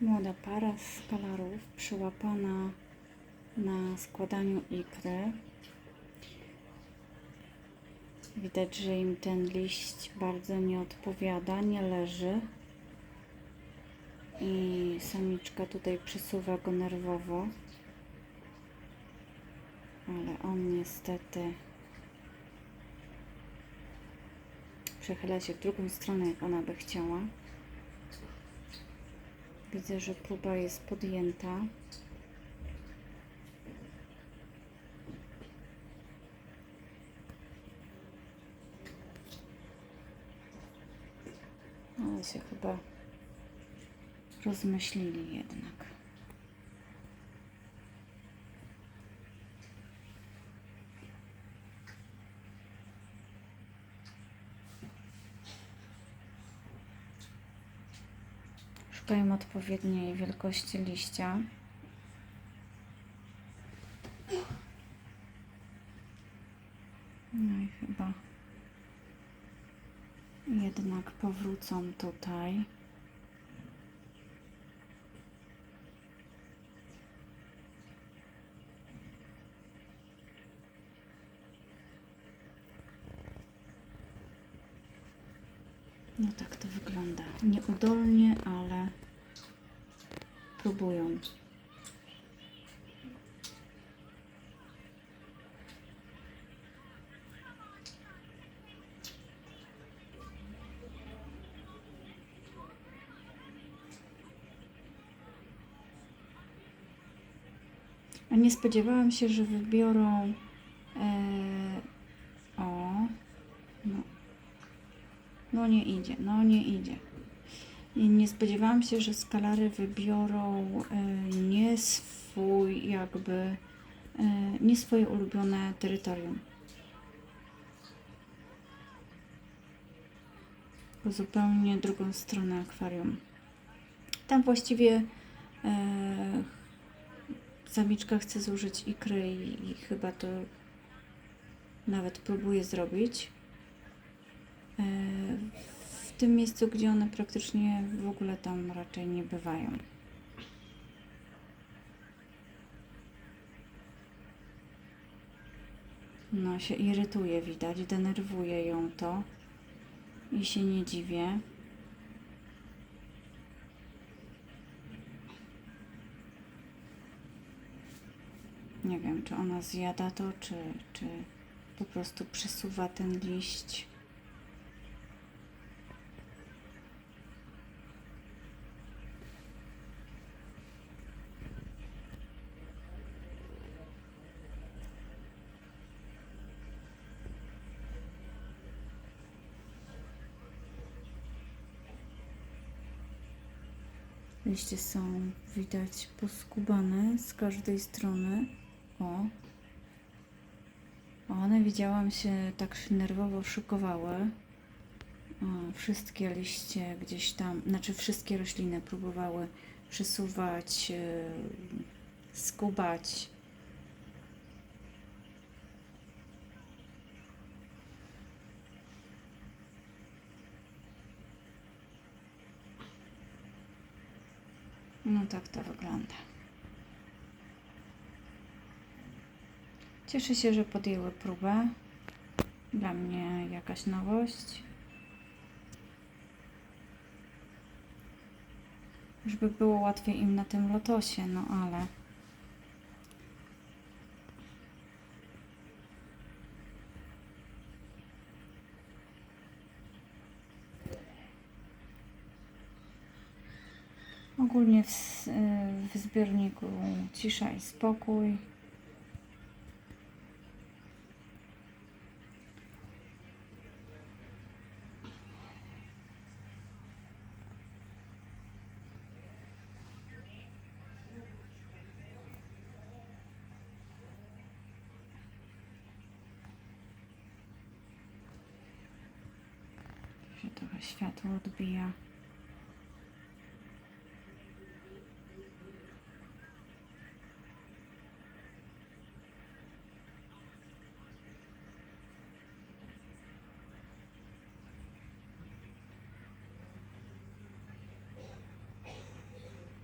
Młoda para z kalarów przyłapana na składaniu ikry. Widać, że im ten liść bardzo nie odpowiada, nie leży. I samiczka tutaj przesuwa go nerwowo. Ale on niestety przechyla się w drugą stronę, jak ona by chciała. Widzę, że próba jest podjęta. Ale się chyba rozmyślili jednak. Szukają odpowiedniej wielkości liścia. No i chyba jednak powrócą tutaj. No tak to wygląda. Nieudolnie, ale próbują. A nie spodziewałam się, że wybiorą. E, o, no, no nie idzie, no nie idzie. I nie spodziewałam się, że skalary wybiorą e, nie swój, jakby, e, nie swoje ulubione terytorium. Tylko zupełnie drugą stronę akwarium. Tam właściwie e, samiczka chce zużyć ikry i, i chyba to nawet próbuje zrobić. E, tym miejscu, gdzie one praktycznie w ogóle tam raczej nie bywają. No, się irytuje, widać, denerwuje ją to i się nie dziwię. Nie wiem, czy ona zjada to, czy, czy po prostu przesuwa ten liść. Liście są widać poskubane z każdej strony. O. One widziałam się tak nerwowo szykowały. Wszystkie liście gdzieś tam, znaczy wszystkie rośliny próbowały przesuwać, yy, skubać. No tak to wygląda. Cieszę się, że podjęły próbę. Dla mnie jakaś nowość. Żeby było łatwiej im na tym lotosie, no ale. Ogólnie w, y, w zbiorniku cisza i spokój. światło odbija.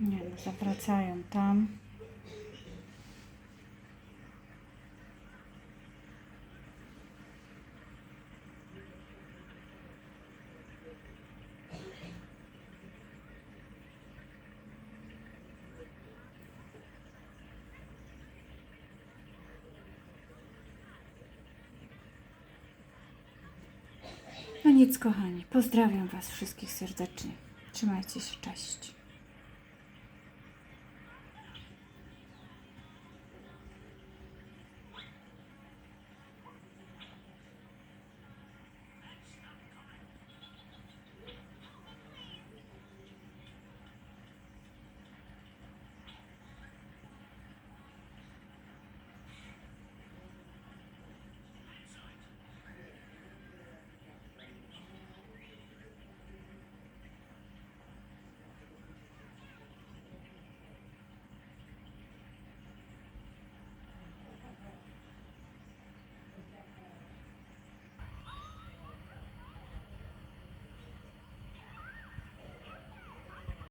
Nie no, zawracają tam. No nic, kochani. Pozdrawiam Was wszystkich serdecznie. Trzymajcie się, cześć.